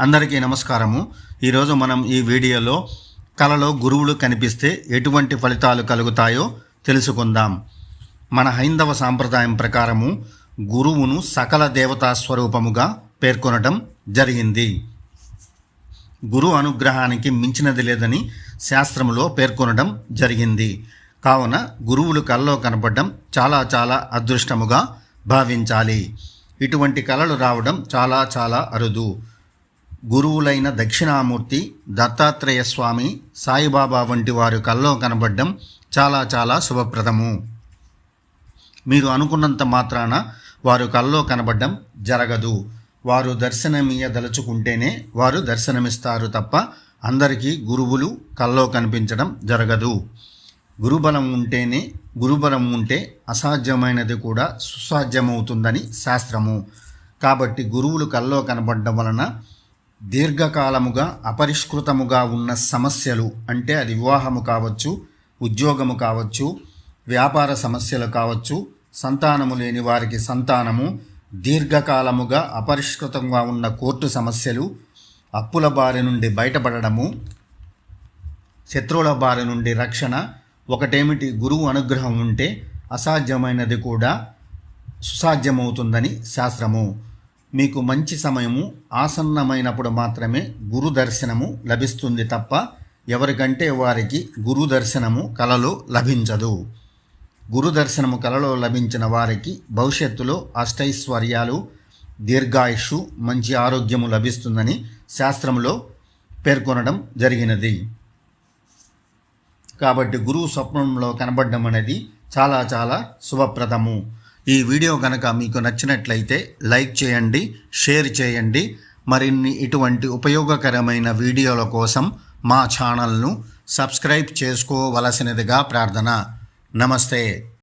అందరికీ నమస్కారము. ఈరోజు మనం ఈ వీడియోలో కలలో గురువులు కనిపిస్తే ఎటువంటి ఫలితాలు కలుగుతాయో తెలుసుకుందాం. మన హైందవ సాంప్రదాయం ప్రకారము గురువును సకల దేవతా స్వరూపముగా పేర్కొనటం జరిగింది. గురు అనుగ్రహానికి మించినది లేదని శాస్త్రములో పేర్కొనడం జరిగింది. కావున గురువులు కళలో కనపడడం చాలా చాలా అదృష్టముగా భావించాలి. ఇటువంటి కళలు రావడం చాలా చాలా అరుదు. గురువులైన దక్షిణామూర్తి దత్తాత్రేయ స్వామి సాయిబాబా వంటి వారు కల్లో కనబడడం చాలా చాలా శుభప్రదము. మీరు అనుకున్నంత మాత్రాన వారు కల్లో కనబడడం జరగదు. వారు దర్శనమియదలుచుకుంటేనే వారు దర్శనమిస్తారు తప్ప అందరికీ గురువులు కల్లో కనిపించడం జరగదు. గురుబలం ఉంటేనే గురుబలం ఉంటే అసాధ్యమైనది కూడా సుసాధ్యమవుతుందని శాస్త్రము. కాబట్టి గురువులు కల్లో కనబడడం వలన దీర్ఘకాలముగా అపరిష్కృతముగా ఉన్న సమస్యలు అంటే అది వివాహము కావచ్చు ఉద్యోగము కావచ్చు వ్యాపార సమస్యలు కావచ్చు సంతానము లేని వారికి సంతానము దీర్ఘకాలముగా అపరిష్కృతంగా ఉన్న కోర్టు సమస్యలు అప్పుల బారి నుండి బయటపడడము శత్రువుల బారి నుండి రక్షణ ఒకటేమిటి గురువు అనుగ్రహం ఉంటే అసాధ్యమైనది కూడా సుసాధ్యమవుతుందని శాస్త్రము. మీకు మంచి సమయము ఆసన్నమైనప్పుడు మాత్రమే గురు దర్శనము లభిస్తుంది తప్ప ఎవరికంటే వారికి గురు దర్శనము కలలో లభించదు. గురు దర్శనము కలలో లభించిన వారికి భవిష్యత్తులో అష్టైశ్వర్యాలు దీర్ఘాయుషు మంచి ఆరోగ్యము లభిస్తుందని శాస్త్రంలో పేర్కొనడం జరిగినది. కాబట్టి గురువు స్వప్నంలో కనబడడం అనేది చాలా చాలా శుభప్రదము. ఈ వీడియో కనుక మీకు నచ్చినట్లయితే లైక్ చేయండి షేర్ చేయండి. మరిన్ని ఇటువంటి ఉపయోగకరమైన వీడియోల కోసం మా ఛానల్ను సబ్స్క్రైబ్ చేసుకోవలసినదిగా ప్రార్థన. నమస్తే.